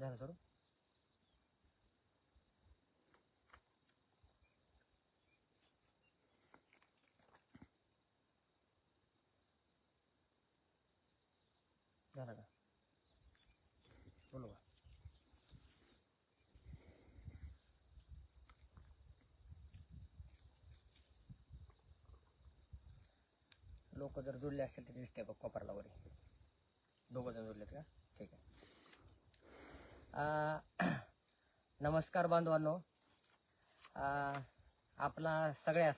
झालं सोडून झालं का बोलू का लोक जर जुळले असतील तर दिसते बघ कोपरला वगैरे दोघं जण जुळलेत का ठीक आहे अं, नमस्कार बांधवांनो. आपला सगळ्यास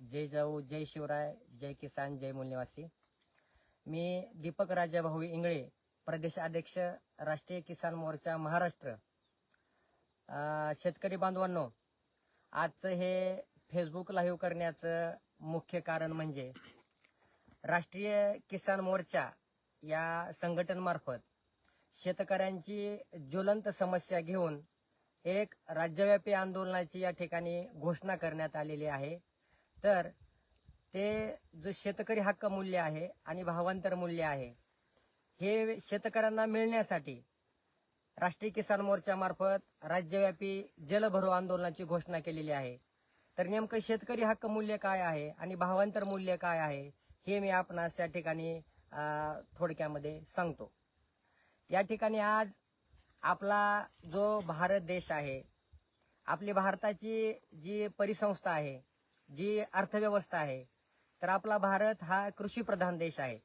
जय जाऊ जय शिवराय जय किसान जय मूल्यवासी मी दीपक राजाभाऊ इंगळे प्रदेश अध्यक्ष राष्ट्रीय किसान मोर्चा महाराष्ट्र. शेतकरी बांधवांनो आजचं हे फेसबुक लाईव्ह करण्याचं मुख्य कारण म्हणजे राष्ट्रीय किसान मोर्चा या संघटनमार्फत शेतकऱ्यांची ज्वलंत समस्या घेऊन एक राज्यव्यापी आंदोलनाची या ठिकाणी घोषणा करण्यात आलेली आहे. तर ते जो शेतकरी हक्क मूल्य आहे आणि भावांतर मूल्य आहे हे शेतकऱ्यांना मिळण्यासाठी राष्ट्रीय किसान मोर्चामार्फत राज्यव्यापी जलभरो आंदोलनाची घोषणा केलेली आहे. तर नेमकं शेतकरी हक्क मूल्य काय आहे आणि भावांतर मूल्य काय आहे हे मी आपणास या ठिकाणी थोडक्यामध्ये सांगतो. या ठिकाणी आज आपला जो भारत देश आहे आपली भारताची जी परिसंस्था आहे जी अर्थव्यवस्था आहे तर आपला भारत हा कृषीप्रधान देश आहे.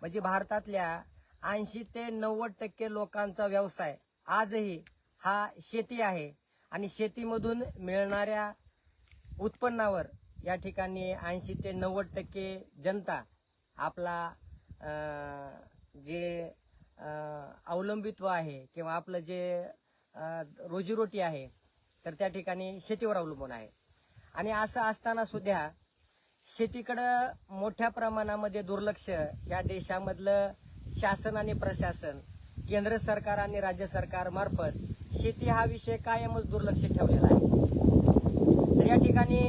म्हणजे भारतातल्या ऐंशी ते नव्वद टक्के लोकांचा व्यवसाय आजही हा शेती आहे आणि शेतीमधून मिळणाऱ्या उत्पन्नावर या ठिकाणी ऐंशी ते नव्वद टक्के जनता आपला जे अवलंबित्व आहे किंवा आपलं जे रोजीरोटी आहे तर त्या ठिकाणी शेतीवर अवलंबून आहे. आणि असं असताना सुद्धा शेतीकडं मोठ्या प्रमाणामध्ये दुर्लक्ष या देशामधलं शासन आणि प्रशासन केंद्र सरकार आणि राज्य सरकार मार्फत शेती हा विषय कायमच दुर्लक्ष ठेवलेला आहे. तर या ठिकाणी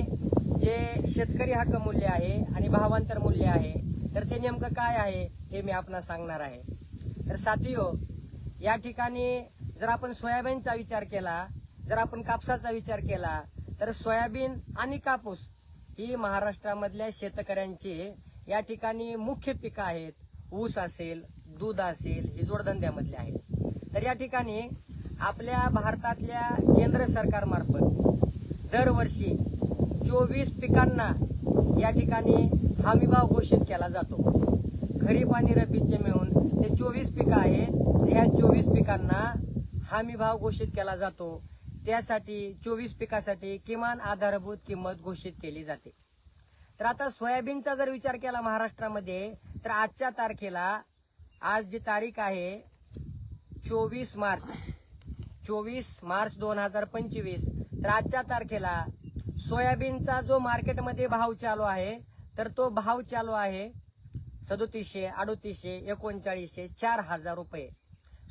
जे शेतकरी हक्क मूल्य आहे आणि भावांतर मूल्य आहे तर ते नेमकं काय आहे हे मी आपणास सांगणार आहे. तर साथियो या ठिकाणी जर आपण सोयाबीनचा विचार केला जर आपण कापसाचा विचार केला तर सोयाबीन आणि कापूस ही महाराष्ट्रामधल्या शेतकऱ्यांची या ठिकाणी मुख्य पिकं आहेत. ऊस असेल दूध असेल ही जोडधंद्यामधले आहेत. तर या ठिकाणी आपल्या भारतातल्या केंद्र सरकारमार्फत दरवर्षी चोवीस पिकांना या ठिकाणी हमीभाव घोषित केला जातो. खरीप आणि रब्बीचे मिळून ते चोवीस पिकं आहेत ह्या चोवीस पिकांना हमी भाव घोषित केला जातो. त्यासाठी चोवीस पिकासाठी किमान आधारभूत किंमत घोषित केली जाते. तर आता सोयाबीनचा जर विचार केला महाराष्ट्रामध्ये तर आजच्या तारखेला आज जी तारीख आहे चोवीस मार्च. चोवीस मार्च दोन हजार पंचवीस. तर आजच्या तारखेला सोयाबीनचा जो मार्केटमध्ये भाव चालू आहे तर तो भाव चालू आहे सदोतीसशे अडोतीसशे एकोणचाळीसशे चार हजार रुपये.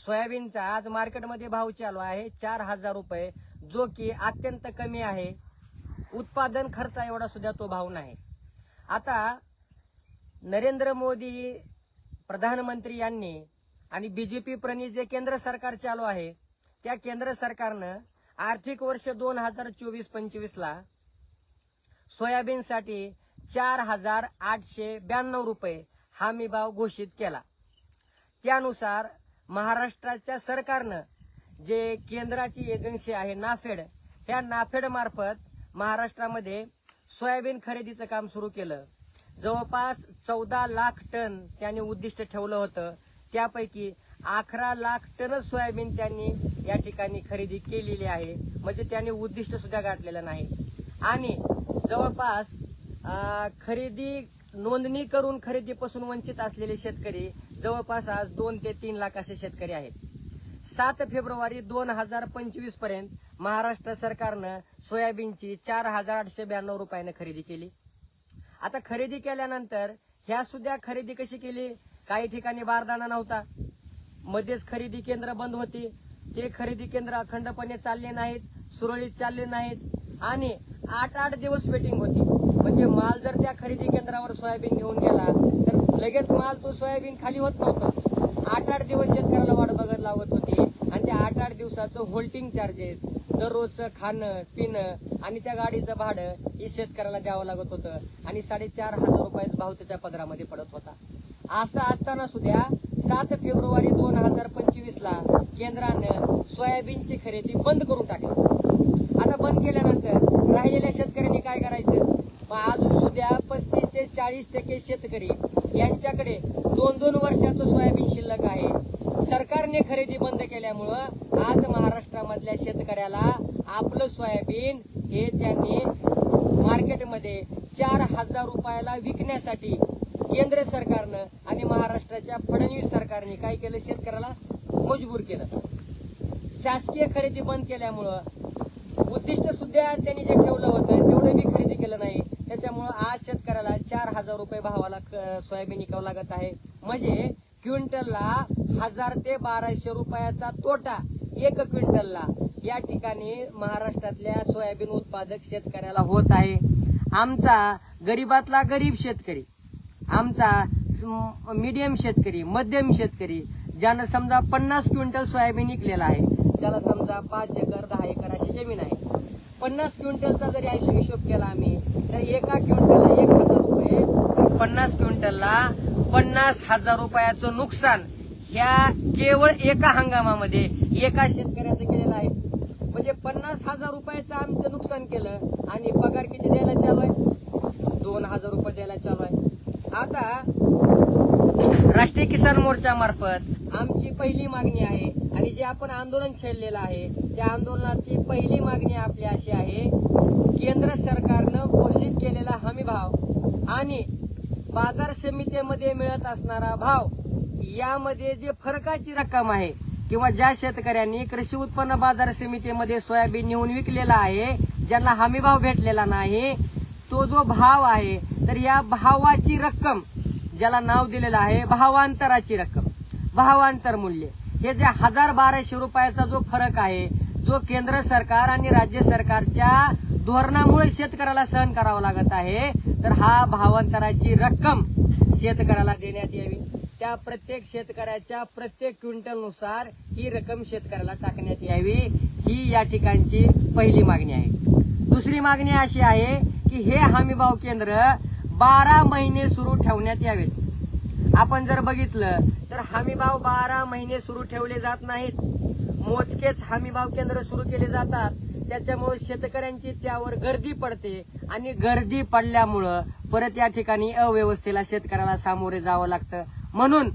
सोयाबीनचा आज मार्केटमध्ये भाव चालू आहे चार हजार रुपये. जो की अत्यंत कमी आहे. उत्पादन खर्च एवढा सुद्धा तो भाव नाही. आता नरेंद्र मोदी प्रधानमंत्री यांनी आणि बीजेपी प्रणित जे केंद्र सरकार चालू आहे त्या केंद्र सरकारनं आर्थिक वर्ष दोन हजार चोवीस पंचवीसला सोयाबीनसाठी चार हजार आठशे ब्याण्णव रुपये हमी भाव घोषित केला. त्यानुसार महाराष्ट्राच्या सरकारनं जे केंद्राची एजन्सी आहे नाफेड ह्या नाफेड मार्फत महाराष्ट्रामध्ये सोयाबीन खरेदीचं काम सुरू केलं. जवळपास चौदा लाख टन त्यांनी उद्दिष्ट ठेवलं होतं. त्यापैकी अकरा लाख टनच सोयाबीन त्यांनी या ठिकाणी खरेदी केलेली आहे. म्हणजे त्यांनी उद्दिष्ट सुद्धा गाठलेलं नाही. आणि जवळपास खरेदी नोंदणी करून खरेदीपासून वंचित असलेले शेतकरी जवळपास आज दोन ते तीन लाख असे शेतकरी आहेत. सात फेब्रुवारी दोन हजार पंचवीसपर्यंत महाराष्ट्र सरकारनं सोयाबीनची चार हजार आठशे ब्याण्णव रुपयानं खरेदी केली. आता खरेदी केल्यानंतर ह्या सुद्धा खरेदी कशी केली? काही ठिकाणी बारदाना नव्हता. मध्येच खरेदी केंद्र बंद होती. ते खरेदी केंद्र अखंडपणे चालले नाहीत सुरळीत चालले नाहीत. आणि आठ आठ दिवस वेटिंग होती. म्हणजे माल जर त्या खरेदी केंद्रावर सोयाबीन घेऊन गेला तर लगेच माल तो सोयाबीन खाली होत नव्हता. आठ आठ दिवस शेतकऱ्याला वाट बघत लावत होती. आणि त्या आठ आठ दिवसाचं होल्टिंग चार्जेस दररोजचं खाणं पिणं आणि त्या गाडीचं भाडं हे शेतकऱ्याला द्यावं लागत होतं. आणि साडेचार हजार रुपयाचा भाव त्याच्या पदरामध्ये पडत होता. असं असताना सुद्धा सात फेब्रुवारी दोन हजार पंचवीस ला केंद्रानं सोयाबीनची खरेदी बंद करून टाकली. केल्यानंतर शेतकऱ्यांनी काय करायचं? मग अजून सुद्धा पस्तीस ते चाळीस टक्के शेतकरी यांच्याकडे दोन दोन वर्षाचं सोयाबीन शिल्लक आहे सरकारने खरेदी बंद केल्यामुळं आज महाराष्ट्रामधल्या शेतकऱ्याला आपलं सोयाबीन हे त्यांनी मार्केटमध्ये चार हजार रुपयाला विकण्यासाठी केंद्र सरकारनं आणि महाराष्ट्राच्या फडणवीस सरकारने काय केलं शेतकऱ्याला मजबूर केलं शासकीय खरेदी बंद केल्यामुळं उद्दिष्ट सुद्धा त्यांनी जे ठेवलं होतं तेवढं बी खरेदी केलं नाही त्याच्यामुळं आज शेतकऱ्याला चार हजार रुपये भावाला क- सोयाबीन विकावं लागत आहे म्हणजे क्विंटलला हजार अठराशे रुपयाचा तोटा एक क्विंटलला. या ठिकाणी महाराष्ट्रातल्या सोयाबीन उत्पादक शेतकऱ्याला होत आहे. आमचा गरीबातला गरीब शेतकरी आमचा मीडियम शेतकरी मध्यम शेतकरी ज्यानं समजा पन्नास क्विंटल सोयाबीन विकलेला आहे त्याला समजा पाच एकर दहा एकर अशी जमीन आहे. पन्नास क्विंटलचा जरी ऐंशी हिशोब केला आम्ही तर एका क्विंटलला एक हजार रुपये तर पन्नास क्विंटलला पन्नास हजार रुपयाचं नुकसान ह्या केवळ एका हंगामामध्ये एका शेतकऱ्याचं केलेलं आहे. म्हणजे पन्नास हजार रुपयाचं आमचं नुकसान केलं आणि पगार किती द्यायला चालू आहे? दोन हजार रुपये द्यायला चालू आहे. आता राष्ट्रीय किसान मोर्चा मार्फत आमची पहिली मागणी आहे आणि जे आपण आंदोलन छेडलेलं आहे त्या आंदोलनाची पहिली मागणी आपली अशी आहे केंद्र सरकारनं घोषित केलेला हमी भाव आणि बाजार समितीमध्ये मिळत असणारा भाव यामध्ये जे फरकाची रक्कम आहे किंवा ज्या शेतकऱ्यांनी कृषी उत्पन्न बाजार समितीमध्ये सोयाबीन नेऊन विकलेला आहे ज्यांना हमी भाव भेटलेला नाही तो जो भाव आहे तर या भावाची रक्कम ज्याला नाव दिलेलं आहे भावांतराची रक्कम भावांतर मूल्य. हे जे हजार बाराशे रुपयाचा जो फरक आहे जो केंद्र सरकार आणि राज्य सरकारच्या धोरणामुळे शेतकऱ्याला सहन करावा लागत आहे तर हा भावांतराची रक्कम शेतकऱ्याला देण्यात यावी. त्या प्रत्येक शेतकऱ्याच्या प्रत्येक क्विंटलनुसार ही रक्कम शेतकऱ्याला टाकण्यात यावी. ही या ठिकाणची पहिली मागणी आहे. दुसरी मागणी अशी आहे की हे हमीभाव केंद्र बारा महिने सुरू ठेवण्यात यावेत. आपण जर बघितलं तर हमीभाव बारा महिने सुरू ठेवले जात नाहीत. मोजकेच हमीभाव केंद्र सुरू केले जातात. त्याच्यामुळे शेतकऱ्यांची त्यावर गर्दी पडते आणि गर्दी पडल्यामुळं परत या ठिकाणी अव्यवस्थेला शेतकऱ्याला सामोरे जावं लागतं. म्हणून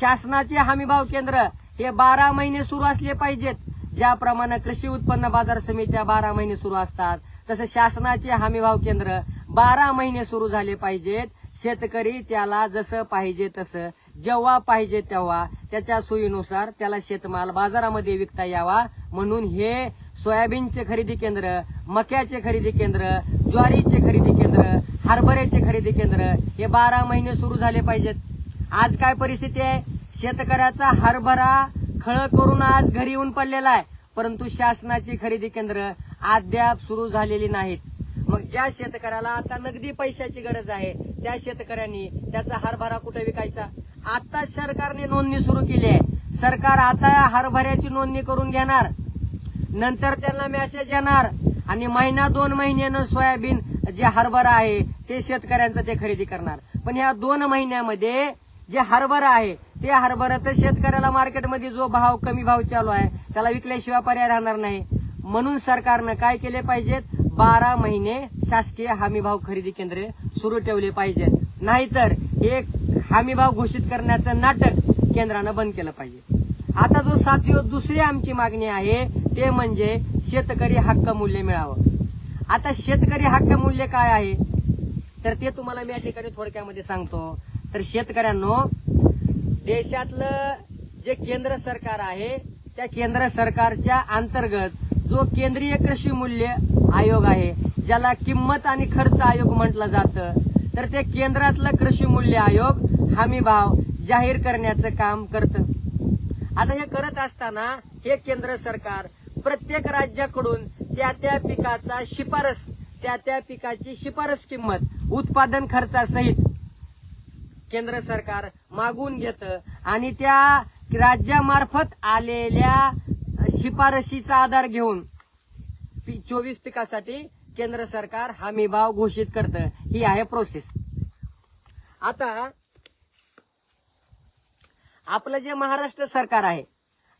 शासनाचे हमीभाव केंद्र हे बारा महिने सुरू असले पाहिजेत. ज्याप्रमाणे कृषी उत्पन्न बाजार समित्या बारा महिने सुरू असतात तसं शासनाचे हमीभाव केंद्र बारा महिने सुरू झाले पाहिजेत. शेतकरी त्याला जसं पाहिजे तसं जेव्हा पाहिजे तेव्हा त्याच्या सोयीनुसार त्याला शेतमाल बाजारामध्ये विकता यावा. म्हणून हे सोयाबीनचे खरेदी केंद्र मक्याचे खरेदी केंद्र ज्वारीचे खरेदी केंद्र हरभऱ्याचे खरेदी केंद्र हे बारा महिने सुरू झाले पाहिजेत. आज काय परिस्थिती आहे? शेतकऱ्याचा हरभरा खळ करून आज घरी येऊन पडलेला आहे. परंतु शासनाची खरेदी केंद्र अद्याप सुरू झालेली नाहीत. मग ज्या शेतकऱ्याला आता नगदी पैशाची गरज आहे त्या शेतकऱ्यांनी त्याचा हरभरा कुठे विकायचा? आता सरकारने नोंदणी सुरू केली आहे. सरकार आता या हरभऱ्याची नोंदणी करून घेणार. नंतर त्यांना मेसेज येणार. आणि महिना दोन महिन्यानं सोयाबीन जे हरभरा आहे ते शेतकऱ्यांचं ते खरेदी करणार. पण ह्या दोन महिन्यामध्ये जे हरभरा आहे ते हरभरा तर शेतकऱ्याला मार्केटमध्ये जो भाव कमी भाव चालू आहे त्याला विकल्याशिवाय पर्याय राहणार नाही. म्हणून सरकारनं काय केले पाहिजेत? बारा महिने शासकीय हमी भाव खरेदी केंद्रे सुरू ठेवले पाहिजेत. नाहीतर हे हमी भाव घोषित करण्याचं नाटक केंद्रानं बंद केलं पाहिजे. आता जो सातवी दुसरी आमची मागणी आहे ते म्हणजे शेतकरी हक्क मूल्य मिळावं. आता शेतकरी हक्क मूल्य काय आहे? तर ते तुम्हाला मी या ठिकाणी थोडक्यामध्ये सांगतो. तर शेतकऱ्यांनो देशातलं जे केंद्र सरकार आहे त्या केंद्र सरकारच्या अंतर्गत जो केंद्रीय कृषी मूल्य आयोग आहे ज्याला किंमत आणि खर्च आयोग म्हटलं जातं तर ते केंद्रातलं कृषी मूल्य आयोग हमी भाव जाहीर करण्याचं काम करतं. आता हे करत असताना हे केंद्र सरकार प्रत्येक राज्याकडून त्या त्या पिकाचा शिफारस त्या त्या पिकाची शिफारस किंमत उत्पादन खर्चासहित केंद्र सरकार मागून घेतं. आणि त्या राज्यामार्फत आलेल्या शिफारशीचा आधार घेऊन पी- चोवीस पिकासाठी केंद्र सरकार हमी भाव घोषित करतं. ही आहे प्रोसेस आता आपलं जे महाराष्ट्र सरकार आहे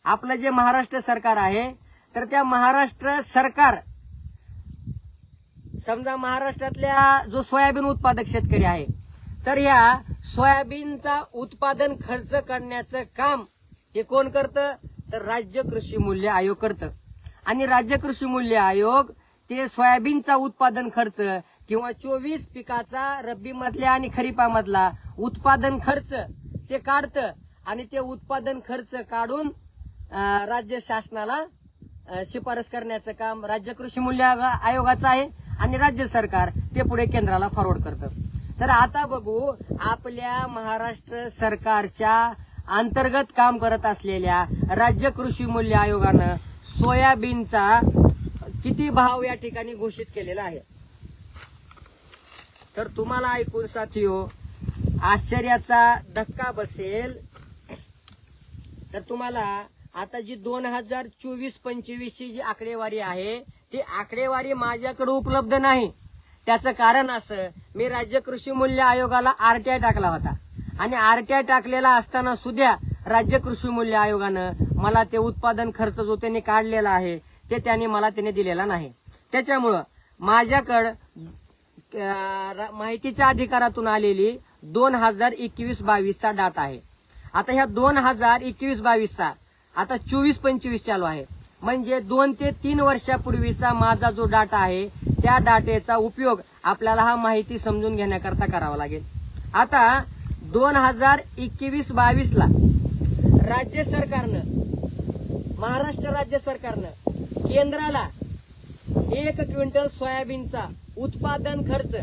आपलं जे महाराष्ट्र सरकार आहे तर त्या महाराष्ट्र सरकार समजा महाराष्ट्रातल्या जो सोयाबीन उत्पादक शेतकरी आहे तर या सोयाबीनचा उत्पादन खर्च करण्याचं काम हे कोण करतं? तर राज्य कृषी मूल्य आयोग करतं. आणि राज्य कृषी मूल्य आयोग ते सोयाबीनचा उत्पादन खर्च किंवा चोवीस पिकाचा रब्बी मधल्या आणि खरीपामधला उत्पादन खर्च ते काढतं आणि ते उत्पादन खर्च काढून राज्य शासनाला शिफारस करण्याचं काम राज्य कृषी मूल्य आयोगाचं आहे आणि राज्य सरकार ते पुढे केंद्राला फॉरवर्ड करतं. तर आता बघू आपल्या महाराष्ट्र सरकारच्या अंतर्गत काम करत असलेल्या राज्य कृषी मूल्य आयोगानं सोयाबीनचा किती भाव या ठिकाणी घोषित केलेला आहे? तर तुम्हाला ऐकून साथियो आश्चर्याचा धक्का बसेल. तर तुम्हाला आता जी दोन हजार चोवीस पंचवीस ची जी आकडेवारी आहे ती आकडेवारी माझ्याकडे उपलब्ध नाही. त्याचं कारण असं मी राज्य कृषी मूल्य आयोगाला आरटीआय टाकला होता. आणि आरटीआय टाकलेला असताना सुद्धा राज्य कृषी मूल्य आयोगानं मला ते उत्पादन खर्च जो त्यांनी काढलेला आहे ते त्यांनी मला त्याने दिलेला नाही. त्याच्यामुळं माझ्याकडं माहितीच्या अधिकारातून आलेली दोन हजार एकवीस बावीसचा डाटा आहे. आता ह्या दोन हजार एकवीस बावीसचा आता चोवीस पंचवीस चालू आहे. म्हणजे दोन ते तीन वर्षापूर्वीचा माझा जो डाटा आहे त्या डाटेचा उपयोग आपल्याला हा माहिती समजून घेण्याकरता करावा लागेल. आता दोन हजार एकवीस बावीस ला राज्य सरकारनं महाराष्ट्र राज्य सरकारनं केंद्राला एक क्विंटल सोयाबीनचा उत्पादन खर्च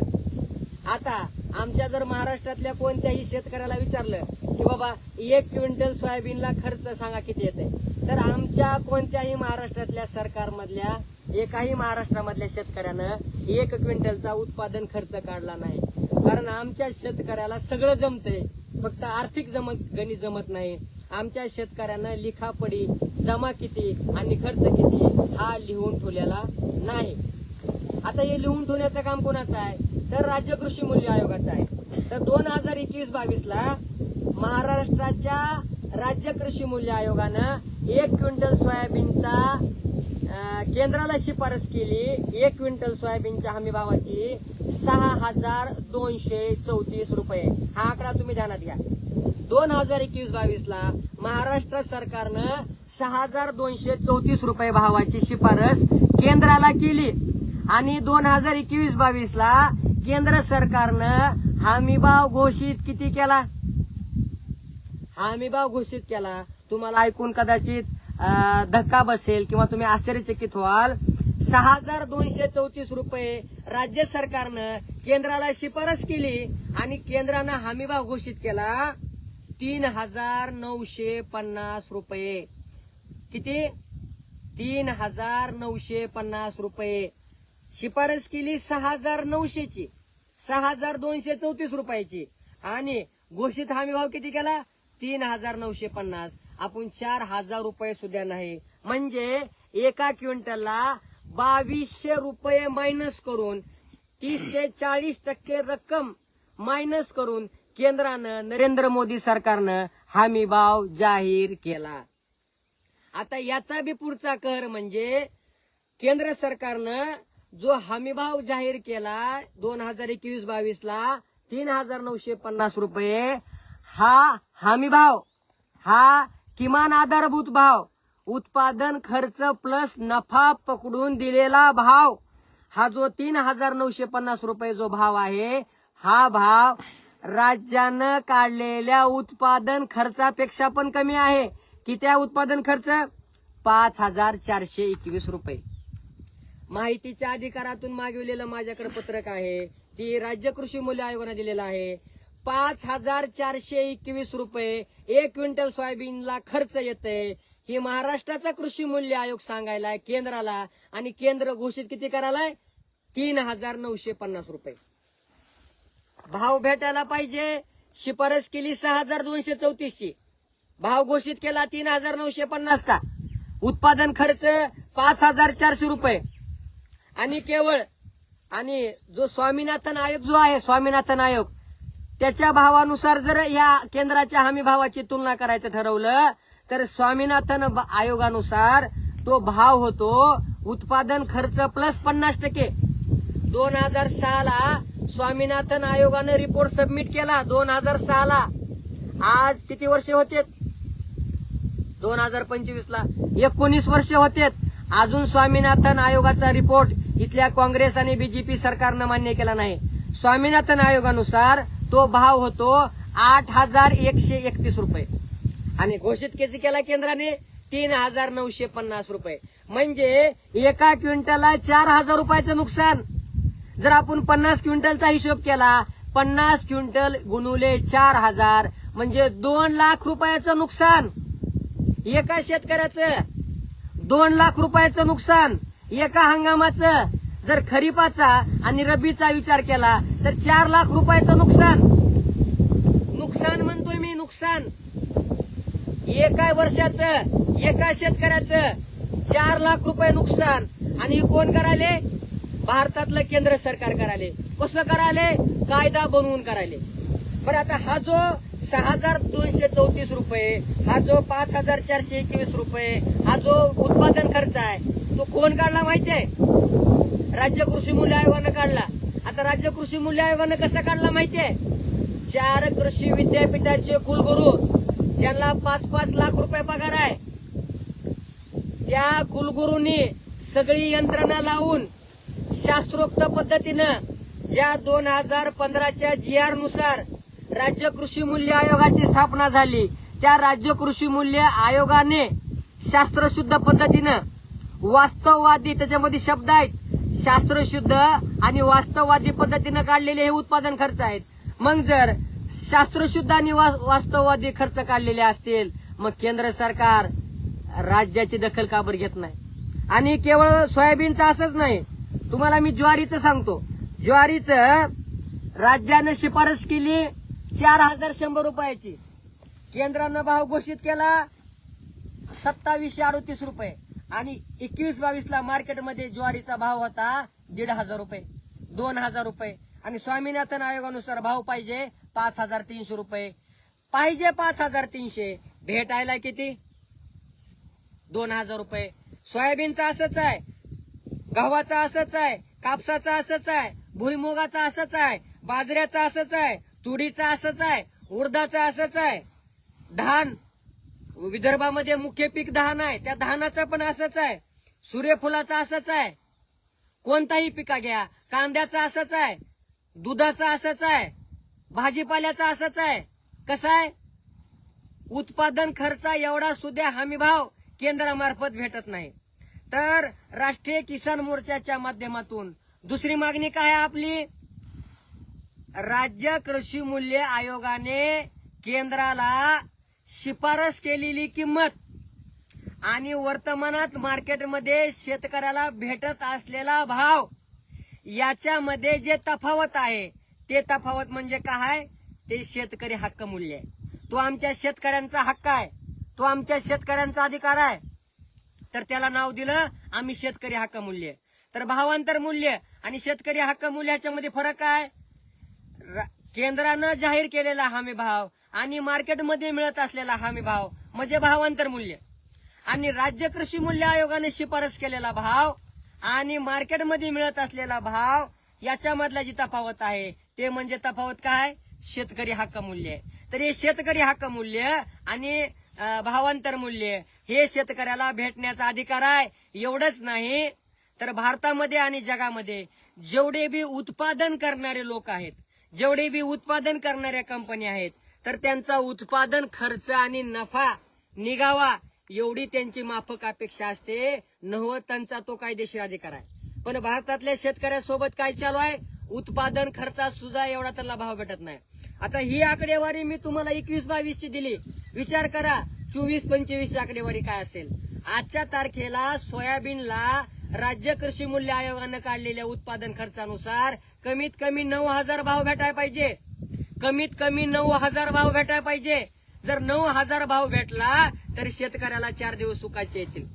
आता आमच्या जर महाराष्ट्रातल्या कोणत्याही शेतकऱ्याला विचारलं की बाबा एक क्विंटल सोयाबीनला खर्च सांगा किती येते? तर आमच्या कोणत्याही महाराष्ट्रातल्या सरकारमधल्या एकाही महाराष्ट्रामधल्या शेतकऱ्यानं एक क्विंटलचा उत्पादन खर्च काढला नाही. कारण आमच्या शेतकऱ्याला सगळं जमतंय. फक्त आर्थिक जमत गणित जमत नाही. आमच्या शेतकऱ्यानं लिखापडी जमा किती आणि खर्च किती हा लिहून ठेवलेला नाही. आता हे लिहून ठेवण्याचं काम कोणाचं आहे? तर राज्य कृषी मूल्य आयोगाचा आहे. तर दोन हजार एकवीस बावीस ला महाराष्ट्राच्या राज्य कृषी मूल्य आयोगानं एक क्विंटल सोयाबीनचा केंद्राला शिफारस केली. एक क्विंटल सोयाबीनच्या हमी भावाची सहा हजार दोनशे चौतीस रुपये. हा आकडा तुम्ही ध्यानात घ्या. दोन हजार एकवीस बावीस ला महाराष्ट्र सरकारनं सहा हजार दोनशे चौतीस रुपये भावाची शिफारस केंद्राला केली. आणि दोन हजार एकवीस बावीस ला केंद्र सरकारनं हमीभाव घोषित किती केला? हमीभाव घोषित केला. तुम्हाला ऐकून कदाचित धक्का बसेल किंवा तुम्ही आश्चर्यचकित व्हाल. सहा हजार दोनशे चौतीस रुपये राज्य सरकारनं केंद्राला शिफारस केली आणि केंद्रानं हमीभाव घोषित केला तीन हजार नऊशे पन्नास रुपये. किती? तीन हजार नऊशे पन्नास रुपये. शिफारस केली सहा हजार नऊशेची. सहा हजार दोनशे चौतीस रुपयाची. आणि घोषित हमी भाव किती केला? तीन हजार नऊशे पन्नास. आपण चार हजार रुपये सुद्धा नाही. म्हणजे एका क्विंटलला बावीसशे रुपये मायनस करून तीस ते चाळीस टक्के रक्कम मायनस करून केंद्रानं नरेंद्र मोदी सरकारनं हमी भाव जाहीर केला. आता याचा बी पुढचा कर म्हणजे केंद्र सरकारनं जो हमीभाव जाहीर केला दोन हजार एकवीस बावीस ला तीन हजार नऊशे पन्नास रुपये हा हमीभाव हा किमान आधारभूत भाव उत्पादन खर्च प्लस नफा पकडून दिलेला भाव हा जो तीन हजार नऊशे पन्नास रुपये जो भाव आहे हा भाव राज्यानं काढलेल्या उत्पादन खर्चापेक्षा पण कमी आहे. किती उत्पादन खर्च? पाच हजार चारशे एकवीस रुपये. माहितीच्या अधिकारातून मागविलेलं माझ्याकडे पत्रक आहे. ती राज्य कृषी मूल्य आयोगाने दिलेलं आहे. पाच हजार चारशे एकवीस रुपये एक क्विंटल सोयाबीनला खर्च येते ही महाराष्ट्राचा कृषी मूल्य आयोग सांगायलाय केंद्राला. आणि केंद्र घोषित किती करायलाय? तीन हजार नऊशे पन्नास रुपये. भाव भेटायला पाहिजे. शिफारस केली सहा हजार दोनशे चौतीसची. भाव घोषित केला तीन हजार नऊशे पन्नासचा. उत्पादन खर्च पाच हजार चारशे रुपये. आणि केवळ आणि जो स्वामीनाथन आयोग जो आहे स्वामीनाथन आयोग त्याच्या भावानुसार जर या केंद्राच्या हमी भावाची तुलना करायचं ठरवलं तर स्वामीनाथन ब- आयोगानुसार तो भाव होतो उत्पादन खर्च प्लस पन्नास टक्के. दोन हजार सहाला स्वामीनाथन आयोगानं रिपोर्ट सबमिट केला दोन हजार सहाला. आज किती वर्षे होते दोन हजार पंचवीस ला एकोणीस वर्ष होते अजून स्वामीनाथन आयोगाचा रिपोर्ट इथल्या काँग्रेस आणि बीजेपी सरकारनं मान्य केला नाही. स्वामीनाथन आयोगानुसार तो भाव होतो आठ हजार एकशे एकतीस रुपये. आणि घोषित किती केला केंद्राने तीन हजार नऊशे पन्नास रुपये. म्हणजे एका क्विंटलला चार हजार रुपयाचं नुकसान. जर आपण पन्नास क्विंटलचा हिशोब केला पन्नास क्विंटल गुणुले चार हजार म्हणजे दोन लाख रुपयाचं नुकसान. एका शेतकऱ्याचं दोन लाख रुपयाचं नुकसान. एका हंगामाचं जर खरीपाचा आणि रब्बीचा विचार केला तर चार लाख रुपयाचं नुकसान. नुकसान म्हणतोय मी नुकसान. एका वर्षाचं एका शेतकऱ्याचं चार लाख रुपये नुकसान. आणि कोण करायले? भारतातलं केंद्र सरकार करायले. कसं करायले? कायदा बनवून करायले. बरं आता हा जो सहा हजार दोनशे चौतीस रुपये हा जो पाच हजार चारशे एकवीस रुपये हा जो उत्पादन खर्च आहे तो कोण काढला माहितीये? राज्य कृषी मूल्य आयोगानं काढला. आता राज्य कृषी मूल्य आयोगानं कसा काढला माहितीये? चार कृषी विद्यापीठाचे कुलगुरू ज्यांना पाच पाच लाख रुपये पगार आहे त्या कुलगुरूंनी सगळी यंत्रणा लावून शास्त्रोक्त पद्धतीनं ज्या दोन हजार पंधराच्या जी आरनुसार राज्य कृषी मूल्य आयोगाची स्थापना झाली त्या राज्य कृषी मूल्य आयोगाने शास्त्रशुद्ध पद्धतीनं वास्तववादी त्याच्यामध्ये शब्द आहेत. शास्त्रशुद्ध आणि वास्तववादी पद्धतीनं काढलेले हे उत्पादन खर्च आहेत. मग जर शास्त्रशुद्ध आणि वास्तववादी खर्च काढलेले असतील मग केंद्र सरकार राज्याची दखल का बरं घेत नाही? आणि केवळ सोयाबीनचं असंच नाही तुम्हाला मी ज्वारीचं सांगतो. ज्वारीचं राज्यानं शिफारस केली चार हजार शंभर रुपयाची. केंद्रानं भाव घोषित केला सत्तावीसशे अडतीस रुपये. आणि एकवीस बावीस ला मार्केटमध्ये ज्वारीचा भाव होता दीड हजार रुपये दोन हजार रुपये. आणि स्वामीनाथन आयोगानुसार भाव पाहिजे पाच हजार तीनशे रुपये. पाहिजे पाच हजार तीनशे. भेटायला किती? दोन हजार रुपये. सोयाबीनचं असंच आहे. गव्हाचं असंच आहे. कापसाचं असंच आहे. भुईमुगाचं असंच आहे. बाजऱ्याचं असंच आहे. तुरीचं असंच आहे. उडदाचं असंच आहे. धान विदर्भामध्ये मुख्य पीक धान आहे. त्या धानाचा पण असंच आहे. सूर्यफुलाचं असंच आहे. कोणताही पिका घ्या. कांद्याचं असंच आहे. दुधाचं असंच आहे. भाजीपाल्याचं असंच आहे. कसं आहे? उत्पादन खर्च एवढा सुद्धा हमीभाव केंद्रामार्फत भेटत नाही. तर राष्ट्रीय किसान मोर्चाच्या माध्यमातून दुसरी मागणी काय आहे आपली? राज्य कृषी मूल्य आयोगाने केंद्राला शिफारस केलेली किंमत आणि वर्तमानात मार्केटमध्ये शेतकऱ्याला भेटत असलेला भाव याच्यामध्ये जे तफावत आहे ते तफावत म्हणजे काय ते शेतकरी हक्क मूल्य आहे. तो आमच्या शेतकऱ्यांचा हक्क आहे. तो आमच्या शेतकऱ्यांचा अधिकार आहे. तर त्याला नाव दिलं आम्ही शेतकरी हक्क मूल्य तर भावांतर मूल्य आणि शेतकरी हक्क मूल्याच्या मध्ये फरक काय? केंद्रानं जाहीर केलेला हमी भाव आणि मार्केटमध्ये मिळत असलेला हमी भाव म्हणजे भावांतर मूल्य. आणि राज्य कृषी मूल्य आयोगाने शिफारस केलेला भाव आणि मार्केटमध्ये मिळत असलेला भाव याच्यामधला जी तफावत आहे ते म्हणजे तफावत काय? शेतकरी हक्क मूल्य. आहे. तर हे शेतकरी हक्क मूल्य आणि भावांतर मूल्य हे शेतकऱ्याला भेटण्याचा अधिकार आहे एवढंच नाही. तर भारतामध्ये आणि जगामध्ये जेवढे बी उत्पादन करणारे लोक आहेत जेवढे बी उत्पादन करणाऱ्या कंपनी आहेत तर त्यांचा उत्पादन खर्च आणि नफा निघावा एवढी त्यांची माफक अपेक्षा असते. नव्वद त्यांचा तो कायदेशीर अधिकार आहे. पण भारतातल्या शेतकऱ्यासोबत काय चालू आहे? उत्पादन खर्चात सुद्धा एवढा त्यांना भाव भेटत नाही. आता ही आकडेवारी मी तुम्हाला एकवीस बावीस ची दिली. विचार करा चोवीस पंचवीस आकडेवारी काय असेल? आजच्या तारखेला सोयाबीनला राज्य कृषी मूल्य आयोगानं काढलेल्या उत्पादन खर्चानुसार कमीत कमी नऊ हजार भाव भेटायला पाहिजे. कमीत कमी नऊ हजार भाव भेटायला पाहिजे. जर नऊ हजार भाव भेटला तर शेतकऱ्याला चार दिवस सुखाचे येतील.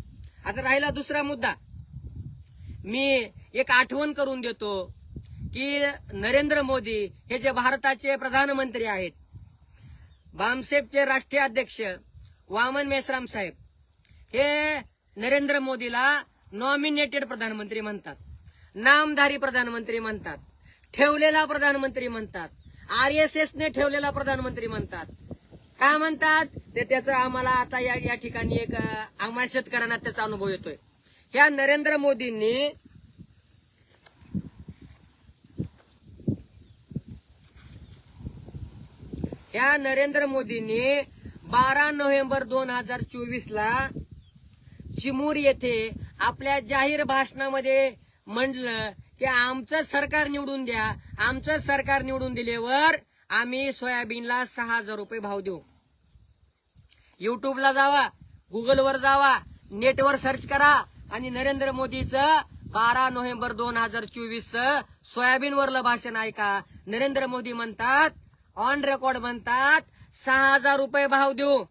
आता राहिला दुसरा मुद्दा. मी एक आठवण करून देतो की नरेंद्र मोदी हे जे भारताचे प्रधानमंत्री आहेत बामसेफचे राष्ट्रीय अध्यक्ष वामन मेश्राम साहेब हे नरेंद्र मोदीला नॉमिनेटेड प्रधानमंत्री म्हणतात नामधारी प्रधानमंत्री म्हणतात ठेवलेला प्रधानमंत्री म्हणतात. आरएसएस ने ठेवलेला प्रधानमंत्री म्हणतात. काय म्हणतात? ते त्याचं आम्हाला आता या या ठिकाणी एक आम्हाला शेतकऱ्यांना त्याचा अनुभव येतोय. ह्या नरेंद्र मोदींनी ह्या नरेंद्र मोदींनी बारा नोव्हेंबर दोन हजार चोवीस ला चिमूर येथे आपल्या जाहीर भाषणामध्ये म्हणलं की आमचं सरकार निवडून द्या. आमचं सरकार निवडून दिल्यावर आम्ही सोयाबीनला सहा हजार रुपये भाव देऊ. युट्यूबला जावा गुगलवर जावा नेटवर सर्च करा आणि नरेंद्र मोदीचं बारा नोव्हेंबर दोन हजार चोवीस सोयाबीनवरलं भाषण ऐका. नरेंद्र मोदी म्हणतात ऑन रेकॉर्ड म्हणतात सहा हजार रुपये भाव देऊ.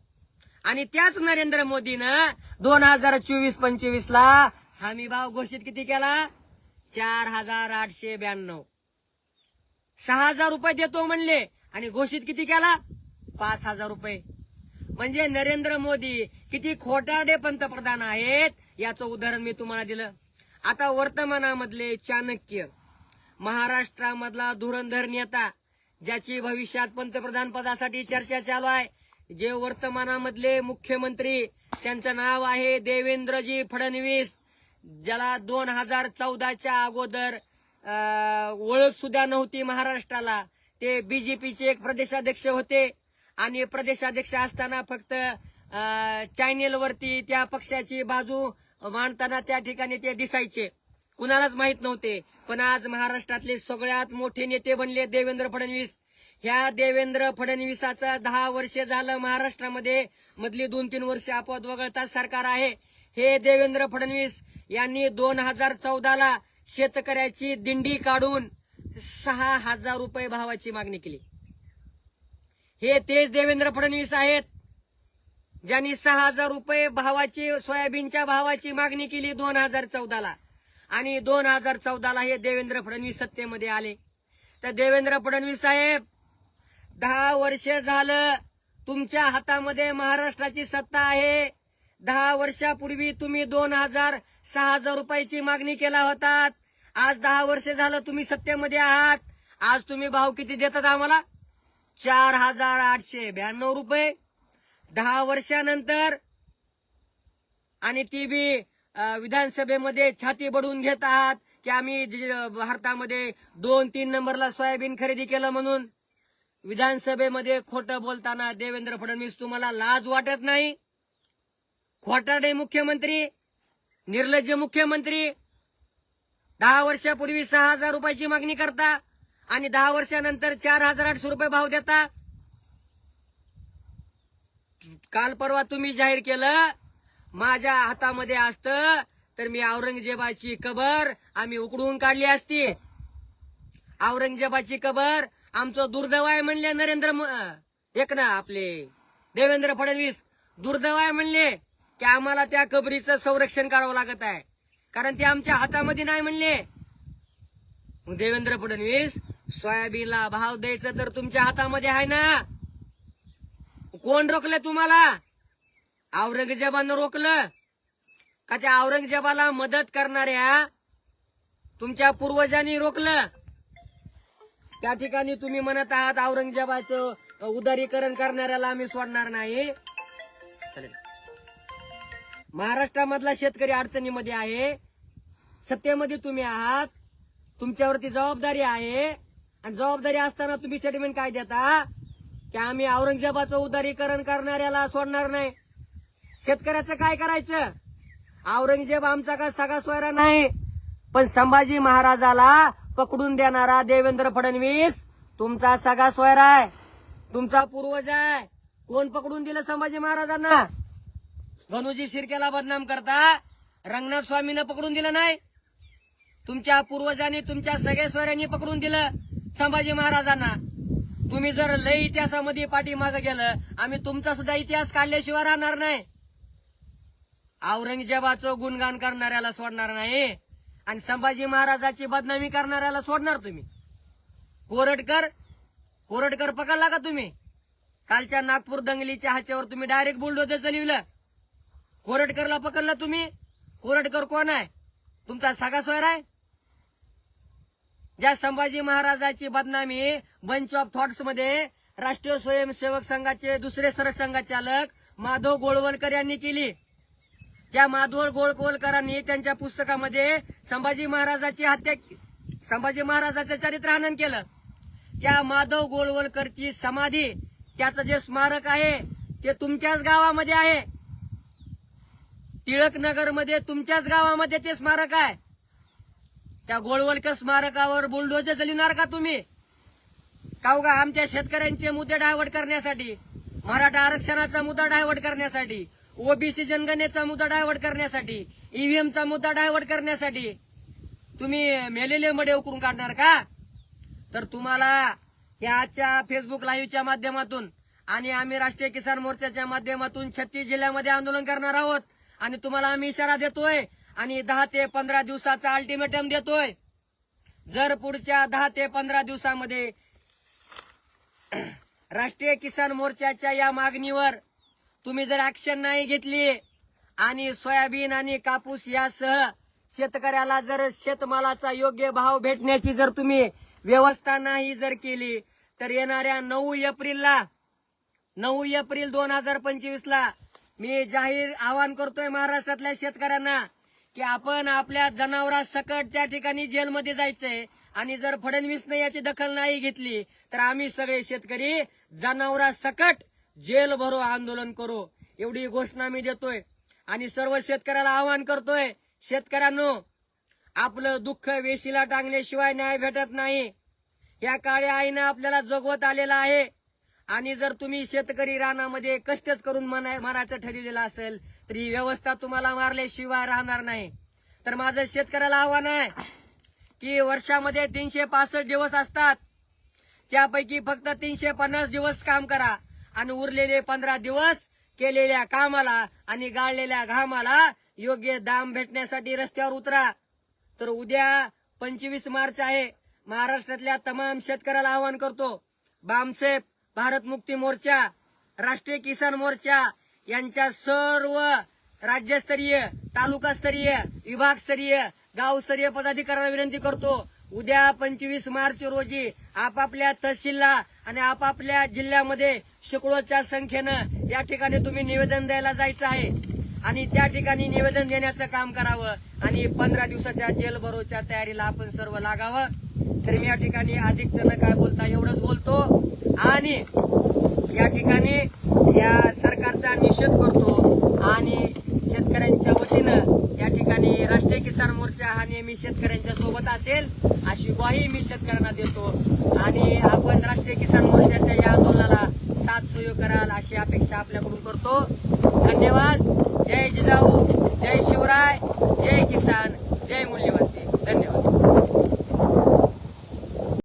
आणि त्याच नरेंद्र मोदीनं दोन हजार चोवीस पंचवीस ला हमी भाव घोषित किती केला? चार हजार आठशे ब्याण्णव. सहा हजार रुपये देतो म्हणले आणि घोषित किती केला? पाच हजार रुपये. म्हणजे नरेंद्र मोदी किती खोटारडे पंतप्रधान आहेत याचं उदाहरण मी तुम्हाला दिलं. आता वर्तमानामधले चाणक्य महाराष्ट्रामधला धुरंधर नेता ज्याची भविष्यात पंतप्रधान पदासाठी चर्चा चालू आहे जे वर्तमानामधले मुख्यमंत्री त्यांचं नाव आहे देवेंद्रजी फडणवीस. ज्याला दोन हजार चौदाच्या अगोदर ओळख सुद्धा नव्हती महाराष्ट्राला ते बीजेपीचे एक प्रदेशाध्यक्ष होते. आणि प्रदेशाध्यक्ष असताना फक्त चॅनेलवरती त्या पक्षाची बाजू मांडताना त्या ठिकाणी ते दिसायचे. कुणालाच माहीत नव्हते. पण आज महाराष्ट्रातले सगळ्यात मोठे नेते बनले देवेंद्र फडणवीस. ह्या देवेंद्र फडणवीसाचं दहा वर्ष झालं महाराष्ट्रामध्ये मधली दोन तीन वर्ष अपवाद वगळता सरकार आहे. हे देवेंद्र फडणवीस यांनी दोन हजार चौदाला शेतकऱ्याची दिंडी काढून सहा हजार रुपये भावाची मागणी केली. हे तेच देवेंद्र फडणवीस आहेत ज्यांनी सहा हजार रुपये भावाची सोयाबीनच्या भावाची मागणी केली दोन हजार चौदाला. आणि दोन हजार चौदाला हे देवेंद्र फडणवीस सत्तेमध्ये आले. तर देवेंद्र फडणवीस साहेब दहा वर्ष झालं तुमच्या हातामध्ये महाराष्ट्राची सत्ता आहे. दहा वर्षापूर्वी तुम्ही दोन हजार सहा हजार रुपयाची मागणी केला होतात. आज दहा वर्ष झालं तुम्ही सत्तेमध्ये आहात. आज तुम्ही भाव किती देतात आम्हाला? चार हजार आठशे ब्याण्णव रुपये. दहा वर्षानंतर आणि ती बी विधानसभेमध्ये छाती बडवून घेत आहात की आम्ही भारतामध्ये दोन तीन नंबरला सोयाबीन खरेदी केलं म्हणून. विधानसभेमध्ये खोटं बोलताना देवेंद्र फडणवीस तुम्हाला लाज वाटत नाही? खोटाडे मुख्यमंत्री निर्लज्ज मुख्यमंत्री दहा वर्षापूर्वी सहा हजार रुपयाची मागणी करता आणि दहा वर्षानंतर चार हजार आठशे रुपये भाव देता? काल परवा तुम्ही जाहीर केलं माझ्या हातामध्ये असतं तर मी औरंगजेबाची कबर आम्ही उकडून काढली असती. औरंगजेबाची कबर आमचं दुर्दैव आहे म्हणले नरेंद्र एक ना आपले देवेंद्र फडणवीस दुर्दैव आहे म्हणले. की आम्हाला त्या कबरीचं संरक्षण करावं लागत आहे. कारण ते आमच्या हातामध्ये नाही म्हणले. मग देवेंद्र फडणवीस सोयाबीनला भाव द्यायचं तर तुमच्या हातामध्ये आहे ना? कोण रोखलं तुम्हाला? औरंगजेबानं रोखलं? का त्या औरंगजेबाला मदत करणाऱ्या तुमच्या पूर्वजांनी रोखलं? त्या ठिकाणी तुम्ही म्हणत आहात औरंगजेबाचं उदारीकरण करणाऱ्याला आम्ही सोडणार नाही. चालेल. महाराष्ट्रामधला शेतकरी अडचणीमध्ये आहे. सत्तेमध्ये तुम्ही आहात. तुमच्यावरती जबाबदारी आहे. आणि जबाबदारी असताना तुम्ही स्टेटमेंट काय देता? की आम्ही औरंगजेबाचं उदारीकरण करणाऱ्याला सोडणार नाही. शेतकऱ्याचं काय करायचं? औरंगजेब आमचा का सगळा सोयरा नाही? पण संभाजी महाराजाला पकडून देणारा देवेंद्र फडणवीस तुमचा सगळा सोयरा आहे. तुमचा पूर्वज आहे. कोण पकडून दिलं संभाजी महाराजांना? गणूजी शिर्केला बदनाम करता? रंगनाथ स्वामीनं पकडून दिलं नाही? तुमच्या पूर्वजांनी तुमच्या सगळ्या सोयऱ्यांनी पकडून दिलं संभाजी महाराजांना. तुम्ही जर लय इतिहासामध्ये पाठीमागे गेलं आम्ही तुमचा सुद्धा इतिहास काढल्याशिवाय राहणार नाही. औरंगजेबाचं गुणगान करणाऱ्याला सोडणार नाही आणि संभाजी महाराजाची बदनामी करणाऱ्याला सोडणार तुम्ही. कोरटकर कोरटकर पकडला का तुम्ही? कालच्या नागपूर दंगलीच्या ह्याच्यावर तुम्ही डायरेक्ट बुलडोजर चलिवलं कोरटकरला पकडलं तुम्ही? कोरटकर कोण आहे? तुमचा सगळा सोयर आहे? ज्या संभाजी महाराजाची बदनामी बंच ऑफ थॉट्समध्ये राष्ट्रीय स्वयंसेवक संघाचे दुसरे सरसंघचालक माधव गोळवलकर यांनी केली. त्या माधव गोळवलकरांनी त्यांच्या पुस्तकामध्ये संभाजी महाराजाची हत्या संभाजी महाराजाचं चरित्र हनन केलं. त्या माधव गोळवलकरची समाधी त्याचं जे स्मारक आहे ते तुमच्याच गावामध्ये आहे. टिळकनगरमध्ये तुमच्याच गावामध्ये ते स्मारक आहे. त्या गोळवलकर स्मारकावर बुलडोजर चलिणार का तुम्ही? काऊ का आमच्या शेतकऱ्यांचे मुद्दे डायव्हर्ट करण्यासाठी मराठा आरक्षणाचा मुद्दा डायव्हर्ट करण्यासाठी ओबीसी जनगणनेचा मुद्दा डायव्हर्ट करण्यासाठी ईव्हीएमचा मुद्दा डायव्हर्ट करण्यासाठी तुम्ही मेलेले मडे उकरून काढणार का? तर तुम्हाला या आजच्या फेसबुक लाईव्हच्या माध्यमातून आणि आम्ही राष्ट्रीय किसान मोर्चाच्या माध्यमातून छत्तीस जिल्ह्यामध्ये आंदोलन करणार आहोत. आणि तुम्हाला आम्ही इशारा देतोय आणि दहा ते पंधरा दिवसाचा अल्टिमेटम देतोय. जर पुढच्या दहा ते पंधरा दिवसामध्ये राष्ट्रीय किसान मोर्चाच्या या मागणीवर तुम्ही जर ऍक्शन नाही घेतली आणि सोयाबीन आणि कापूस यासह शेतकऱ्याला जर शेतमालाचा योग्य भाव भेटण्याची जर तुम्ही व्यवस्था नाही जर केली तर येणाऱ्या नऊ एप्रिलला नऊ एप्रिल दोन हजार पंचवीस ला मी जाहीर आवाहन करतोय महाराष्ट्रातल्या शेतकऱ्यांना की आपण आपल्या जनावरांसकट त्या ठिकाणी जेलमध्ये जायचंय आणि जर फडणवीसने याची दखल नाही घेतली तर आम्ही सगळे शेतकरी जनावरा सकट जेल भरो आंदोलन करू. एवढी घोषणा मी देतोय. आणि सर्व शेतकऱ्याला आवाहन करतोय शेतकऱ्यांनो आपलं दुःख वेशीला टांगल्याशिवाय न्याय भेटत नाही. या काळ्या आईनं आपल्याला जगवत आलेला आहे. आणि जर तुम्ही शेतकरी रानामध्ये कष्टच करून मना- ठरवलेलं असेल तर ही व्यवस्था तुम्हाला मारल्याशिवाय राहणार नाही. तर माझं शेतकऱ्याला आव्हान आहे की वर्षामध्ये तीनशे पासष्ट दिवस असतात. त्यापैकी फक्त तीनशे पन्नास दिवस काम करा आणि उरलेले पंधरा दिवस केलेल्या कामाला आणि गाळलेल्या घामाला योग्य दाम भेटण्यासाठी रस्त्यावर उतरा. तर उद्या पंचवीस मार्च आहे. महाराष्ट्रातल्या तमाम शेतकऱ्याला आवाहन करतो. बामसेप. भारत मुक्ती मोर्चा राष्ट्रीय किसान मोर्चा यांच्या सर्व राज्यस्तरीय तालुकास्तरीय विभागस्तरीय गावस्तरीय पदाधिकाऱ्यांना विनंती करतो उद्या पंचवीस मार्च रोजी आपापल्या तहसीलला आणि आपापल्या जिल्ह्यामध्ये शेकडोच्या संख्येनं या ठिकाणी तुम्ही निवेदन द्यायला जायचं आहे. आणि त्या ठिकाणी निवेदन देण्याचं काम करावं. आणि पंधरा दिवसाच्या जेल भरोच्या तयारीला आपण सर्व लागावं. तर मी या ठिकाणी अधिक न काय बोलता एवढंच बोलतो. आणि या ठिकाणी या सरकारचा निषेध करतो आणि शेतकऱ्यांच्या वतीनं या ठिकाणी राष्ट्रीय किसान मोर्चा हा नेहमी शेतकऱ्यांच्या सोबत असेल अशी ग्वाही मी शेतकऱ्यांना देतो. आणि आपण राष्ट्रीय किसान मोर्चाच्या या आंदोलनाला साथ सहयोग कराल अशी अपेक्षा आपल्याकडून करतो. धन्यवाद. जय जिजाऊ जय शिवराय जय किसान जय मूल्यवासी. धन्यवाद.